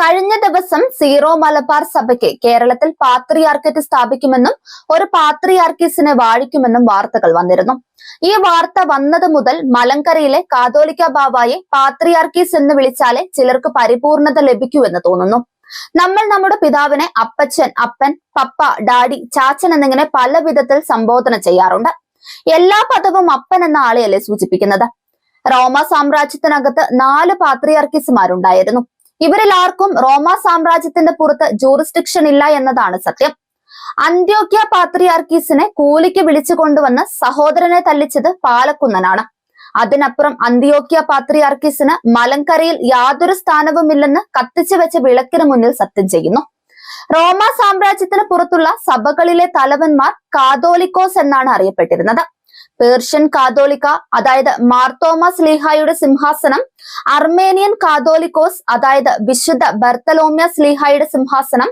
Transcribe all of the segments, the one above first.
കഴിഞ്ഞ ദിവസം സീറോ മലബാർ സഭയ്ക്ക് കേരളത്തിൽ പാത്രിയാർക്കറ്റ് സ്ഥാപിക്കുമെന്നും ഒരു പാത്രിയാർക്കീസിനെ വാഴിക്കുമെന്നും വാർത്തകൾ വന്നിരുന്നു. ഈ വാർത്ത വന്നത് മുതൽ മലങ്കരയിലെ കാതോലിക്ക ബാബായെ പാത്രിയാർക്കീസ് എന്ന് വിളിച്ചാലേ ചിലർക്ക് പരിപൂർണത ലഭിക്കൂ എന്ന് തോന്നുന്നു. നമ്മൾ നമ്മുടെ പിതാവിനെ അപ്പച്ചൻ അപ്പൻ പപ്പ ഡാഡി ചാച്ചൻ എന്നിങ്ങനെ പല വിധത്തിൽ സംബോധന ചെയ്യാറുണ്ട്. എല്ലാ പദവും അപ്പൻ എന്ന ആളെയല്ലേ സൂചിപ്പിക്കുന്നത്. റോമ സാമ്രാജ്യത്തിനകത്ത് നാല് പാത്രിയാർക്കീസുമാരുണ്ടായിരുന്നു. ഇവരിൽ ആർക്കും റോമ സാമ്രാജ്യത്തിന്റെ പുറത്ത് ജൂറിസ്ഡിക്ഷൻ ഇല്ല എന്നതാണ് സത്യം. അന്ത്യോക്യ പാത്രിയാർക്കീസിനെ കൂലിക്ക് വിളിച്ചു കൊണ്ടുവന്ന് സഹോദരനെ തല്ലിച്ചത് പാലക്കുന്നനാണ്. അതിനപ്പുറം അന്ത്യോക്യ പാത്രിയാർക്കീസിന് മലങ്കരയിൽ യാതൊരു സ്ഥാനവുമില്ലെന്ന് കത്തിച്ചു വെച്ച വിളക്കിന് മുന്നിൽ സത്യം ചെയ്യുന്നു. റോമ സാമ്രാജ്യത്തിന് പുറത്തുള്ള സഭകളിലെ തലവന്മാർ കാതോലിക്കോസ് എന്നാണ് അറിയപ്പെട്ടിരുന്നത്. പേർഷ്യൻ കാതോലിക്ക അതായത് മാർത്തോമസ് ലീഹായുടെ സിംഹാസനം അർമേനിയൻ കാതോലിക്കോസ് അതായത് വിശുദ്ധ ബർത്തലോമ്യസ് സ്ലീഹായുടെ സിംഹാസനം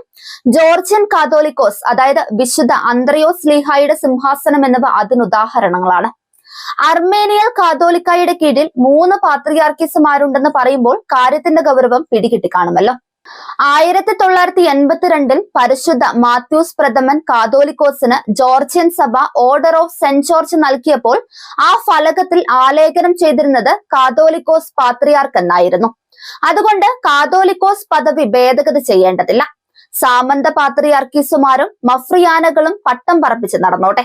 ജോർജിയൻ കാതോലിക്കോസ് അതായത് വിശുദ്ധ അന്ത്രയോസ് ലീഹായുടെ സിംഹാസനം എന്നിവ അതിനുദാഹരണങ്ങളാണ് അർമേനിയൽ കാതോലിക്കായുടെ കീഴിൽ മൂന്ന് പാത്രിയാർക്കീസുമാരുണ്ടെന്ന് പറയുമ്പോൾ കാര്യത്തിന്റെ ഗൗരവം പിടികിട്ടി കാണുമല്ലോ ആയിരത്തി തൊള്ളായിരത്തി എൺപത്തിരണ്ടിൽ പരിശുദ്ധ മാത്യൂസ് പ്രഥമൻ കാതോലിക്കോസിന് ജോർജിയൻ സഭ ഓർഡർ ഓഫ് സെന്റ് ജോർജ് നൽകിയപ്പോൾ ആ ഫലകത്തിൽ ആലേഖനം ചെയ്തിരുന്നത് കാതോലിക്കോസ് പാത്രിയാർക്ക് എന്നായിരുന്നു അതുകൊണ്ട് കാതോലിക്കോസ് പദവി ഭേദഗതി ചെയ്യേണ്ടതില്ല. സാമന്ത പാത്രിയാർക്കീസുമാരും മഫ്രിയാനകളും പട്ടം പറപ്പിച്ച് നടന്നോട്ടെ.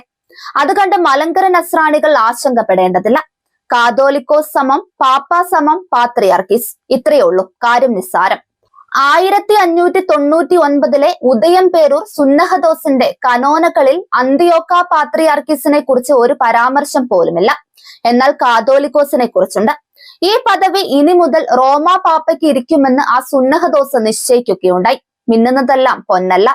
അത് കണ്ട് മലങ്കര നസ്രാണികൾ ആശങ്കപ്പെടേണ്ടതില്ല. കാതോലിക്കോസ് സമം പാപ്പ സമം പാത്രിയാർക്കീസ്. ഇത്രയേ ഉള്ളൂ. കാര്യം നിസ്സാരം. ആയിരത്തി അഞ്ഞൂറ്റി തൊണ്ണൂറ്റി ഒൻപതിലെ ഉദയം പേരൂർ സുന്നഹദോസിന്റെ കനോനകളിൽ അന്തിയോക്ക പാത്രിയാർക്കിസിനെ കുറിച്ച് ഒരു പരാമർശം പോലുമില്ല. എന്നാൽ കാതോലിക്കോസിനെ കുറിച്ചുണ്ട്. ഈ പദവി ഇനി മുതൽ റോമാ പാപ്പയ്ക്ക് ഇരിക്കുമെന്ന് ആ സുന്നഹദോസ് നിശ്ചയിക്കുകയുണ്ടായി. മിന്നുന്നതെല്ലാം പൊന്നല്ല.